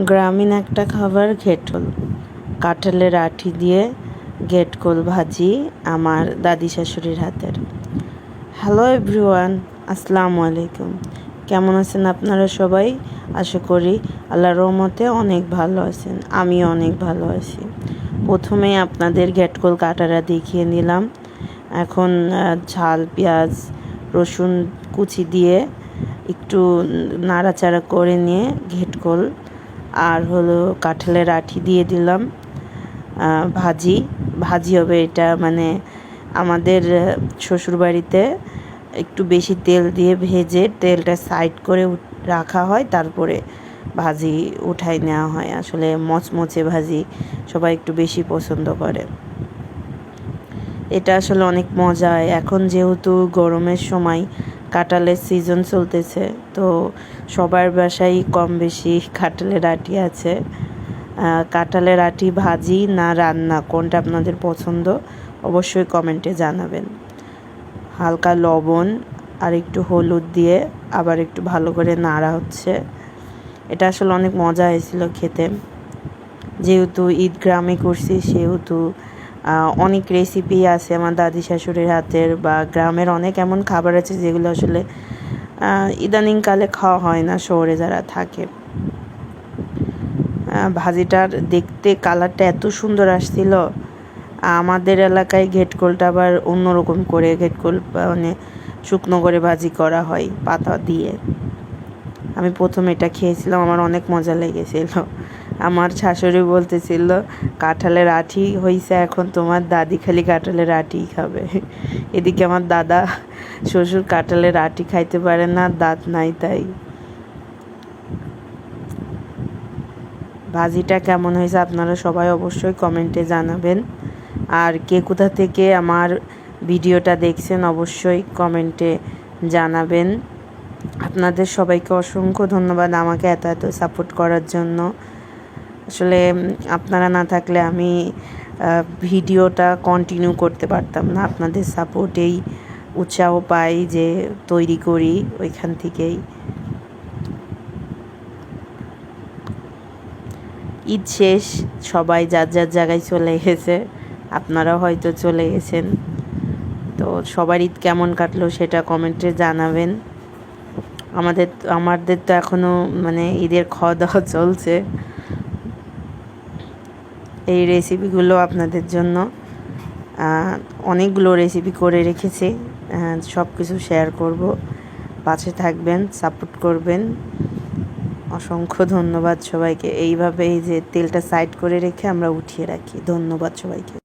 গ্রামীণ একটা খাবার ঘেটল। কাঁঠালের আঠি দিয়ে ঘেটকল ভাজি আমার দাদি শাশুড়ির হাতের। হ্যালো এভরিওয়ান, আসসালামু আলাইকুম। কেমন আছেন আপনারা সবাই? আশা করি আল্লাহ রহমতে অনেক ভালো আছেন আমি অনেক ভালো আছি। প্রথমে আপনাদের ঘেটকল কাটারা দেখিয়ে নিলাম। এখন ঝাল, পেঁয়াজ, রসুন কুচি দিয়ে একটু নাড়াচাড়া করে নিয়ে ঘেটকল আর হলো কাঁঠালের আঠি দিয়ে দিলাম ভাজি। ভাজি হবে এটা মানে আমাদের শ্বশুরবাড়িতে একটু বেশি তেল দিয়ে ভেজে তেলটা সাইড করে রাখা হয়, তারপরে ভাজি উঠাই নেওয়া হয়। আসলে মচমচে ভাজি সবাই একটু বেশি পছন্দ করে। এটা আসলে অনেক মজায়। এখন যেহেতু গরমের সময় কাঁঠালের সিজন চলতেছে, তো সবার বাসায় কম বেশি কাঁঠালের আটি আছে। কাঁঠালের আটি ভাজি না রান্না, কোনটা আপনাদের পছন্দ অবশ্যই কমেন্টে জানাবেন। হালকা লবণ, আর একটু হলুদ দিয়ে আবার একটু ভালো করে নাড়া হচ্ছে। এটা আসলে অনেক মজা হয়েছিল খেতে। যেহেতু ঈদ গ্রামে করছি, সেহেতু অনেক রেসিপি আছে আমার দাদি শাশুড়ির হাতের বা গ্রামের অনেক এমন খাবার আছে যেগুলো আসলে ইদানিংকালে খাওয়া হয় না শহরে যারা থাকে। ভাজিটার দেখতে কালারটা এত সুন্দর আসছিল। আমাদের এলাকায় ঘেটকোলটা আবার অন্যরকম করে ঘেটকোল মানে শুকনো করে ভাজি করা হয় পাতা দিয়ে। আমি প্রথম এটা খেয়েছিলাম, আমার অনেক মজা লেগেছিল। আমার শাশুড়ি বলতেছিল, কাঁঠালের আঠি হইছে এখন তোমার দাদি খালি কাঁঠালের আঠিই খাবে। এদিকে আমার দাদা শ্বশুর কাঁঠালের আঠি খাইতে পারে না, দাঁত নাই তাই। ভাজিটা কেমন হয়েছে আপনারা সবাই অবশ্যই কমেন্টে জানাবেন। আর কে কোথা থেকে আমার ভিডিওটা দেখছেন অবশ্যই কমেন্টে জানাবেন। আপনাদের সবাইকে অসংখ্য ধন্যবাদ আমাকে এত এত সাপোর্ট করার জন্য। আসলে আপনারা না থাকলে আমি ভিডিওটা কন্টিনিউ করতে পারতাম না। আপনাদের সাপোর্টেই উৎসাহ পাই যে তৈরি করি ওইখান থেকেই। ঈদ শেষ, সবাই যার যার জায়গায় চলে গেছে আপনারা হয়তো চলে গেছেন। তো সবার ঈদ কেমন কাটলো সেটা কমেন্টে জানাবেন। আমাদের আমাদের তো এখনও মানে ঈদের খাওয়া দাওয়া চলছে। এই রেসিপিগুলো আপনাদের জন্য অনেকগুলো রেসিপি করে রেখেছি সব কিছু শেয়ার করব। পাশে থাকবেন সাপোর্ট করবেন। অসংখ্য ধন্যবাদ সবাইকে। এইভাবে এই যে তেলটা সাইড করে রেখে আমরা উঠিয়ে রাখি। ধন্যবাদ সবাইকে।